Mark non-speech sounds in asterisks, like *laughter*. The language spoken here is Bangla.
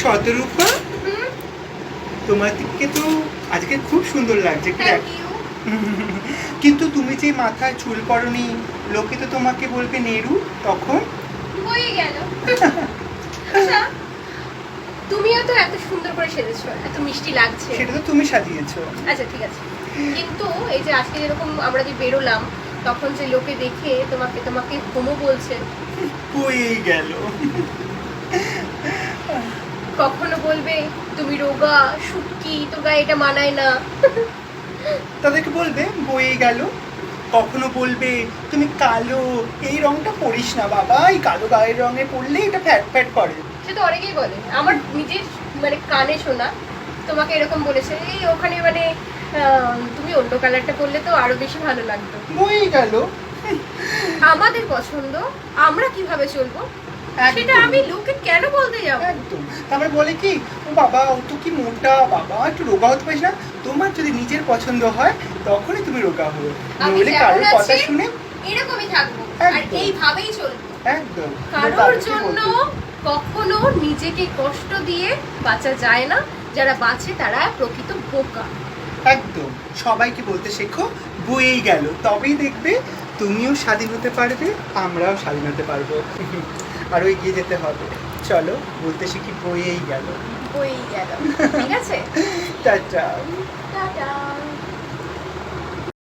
শতরূপা তোমার দিকে তো আজকে খুব সুন্দর লাগছে *laughs* কিন্তু তুমি যে মাথায় চুল পড়নি লোকে তো তোমাকে বলবে নেরু তখন? হয়ে গেল। আচ্ছা তুমিও তো এত সুন্দর করে সেজেছো এত মিষ্টি লাগছে। সেটা তো তুমি সাজিয়েছো। আচ্ছা ঠিক আছে। কিন্তু এই যে আজকে যেরকম আমরা যে বেরোলাম তখন যে লোকে দেখে তোমাকে তোমাকে হোমো বলছে। হয়েই গেল। কখনো বলবে তুমি রোগা শুটকি তোর গায়ে এটা মানায় না তাদেরকে বলবে বয়ে গেল। কখনো বলবে তুমি কালো এই রংটা পরিস না বাবা এই কালো গায়ের রঙে পড়লে এটা ফ্যাট ফ্যাট করে। সে তো অনেকেই বলে আমার নিজের মানে কানে শোনা তোমাকে এরকম বলেছে এই ওখানে মানে তুমি অন্য কালারটা করলে তো আরও বেশি ভালো লাগতো। বয়ে গেল। আমাদের পছন্দ আমরা কীভাবে চলবো। সেটা আমি লোককে কেন বলতে যাব? একদম। তারপরে বলে কি ও বাবা ও তো কি মোটা বাবা একটু রোগা হতে পারিস না। তোমার যদি নিজের পছন্দ হয় তখনই তুমি রোগা হো আমি নইলে কারোর কথা শুনে এরকমই থাকব। আর। এইভাবেই চলবো। একদম। কারোর জন্য কখনো নিজেকে কষ্ট দিয়ে বাঁচা যায় না। যারা বাঁচে তারা প্রকৃত বোকা। একদম। সবাইকে বলতে শেখো বয়েই গেল। তবেই দেখবে তুমিও স্বাধীন হতে পারবে আমরাও স্বাধীন হতে পারব। আরও এগিয়ে যেতে হবে। চলো বলতে শিখি বইয়েই গেল। বইয়েই গেল। ঠিক আছে? *laughs* টাটা। টাটা।